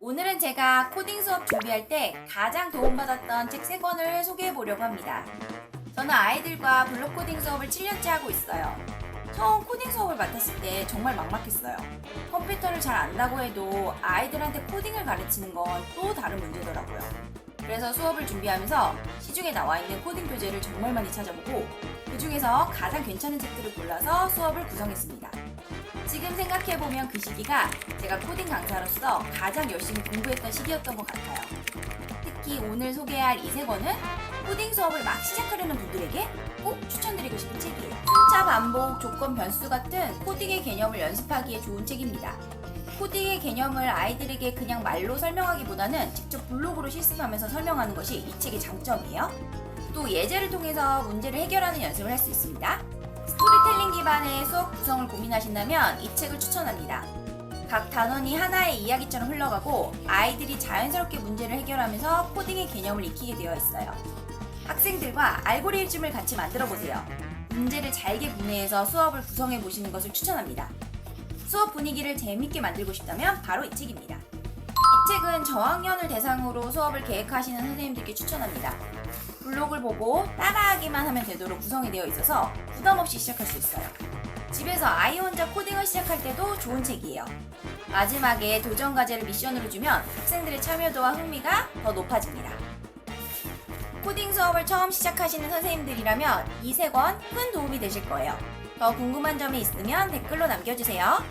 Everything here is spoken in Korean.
오늘은 제가 코딩 수업 준비할 때 가장 도움받았던 책 3권을 소개해 보려고 합니다. 저는 아이들과 블록 코딩 수업을 7년째 하고 있어요. 처음 코딩 수업을 맡았을 때 정말 막막했어요. 컴퓨터를 잘 안다고 해도 아이들한테 코딩을 가르치는 건 또 다른 문제더라고요. 그래서 수업을 준비하면서 시중에 나와 있는 코딩 교재를 정말 많이 찾아보고 그 중에서 가장 괜찮은 책들을 골라서 수업을 구성했습니다. 지금 생각해보면 그 시기가 제가 코딩 강사로서 가장 열심히 공부했던 시기였던 것 같아요. 특히 오늘 소개할 이 세 권은 코딩 수업을 막 시작하려는 분들에게 꼭 추천드리고 싶은 책이에요. 숫자 반복, 조건 변수 같은 코딩의 개념을 연습하기에 좋은 책입니다. 코딩의 개념을 아이들에게 그냥 말로 설명하기보다는 직접 블로그로 실습하면서 설명하는 것이 이 책의 장점이에요. 또 예제를 통해서 문제를 해결하는 연습을 할 수 있습니다. 스토리텔링 기반의 수업 구성을 고민하신다면 이 책을 추천합니다. 각 단원이 하나의 이야기처럼 흘러가고 아이들이 자연스럽게 문제를 해결하면서 코딩의 개념을 익히게 되어 있어요. 학생들과 알고리즘을 같이 만들어 보세요. 문제를 잘게 분해해서 수업을 구성해 보시는 것을 추천합니다. 수업 분위기를 재밌게 만들고 싶다면 바로 이 책입니다. 이 책은 저학년을 대상으로 수업을 계획하시는 선생님들께 추천합니다. 블록을 보고 따라하기만 하면 되도록 구성이 되어 있어서 부담 없이 시작할 수 있어요. 집에서 아이 혼자 코딩을 시작할 때도 좋은 책이에요. 마지막에 도전 과제를 미션으로 주면 학생들의 참여도와 흥미가 더 높아집니다. 코딩 수업을 처음 시작하시는 선생님들이라면 이 세 권 큰 도움이 되실 거예요. 더 궁금한 점이 있으면 댓글로 남겨주세요.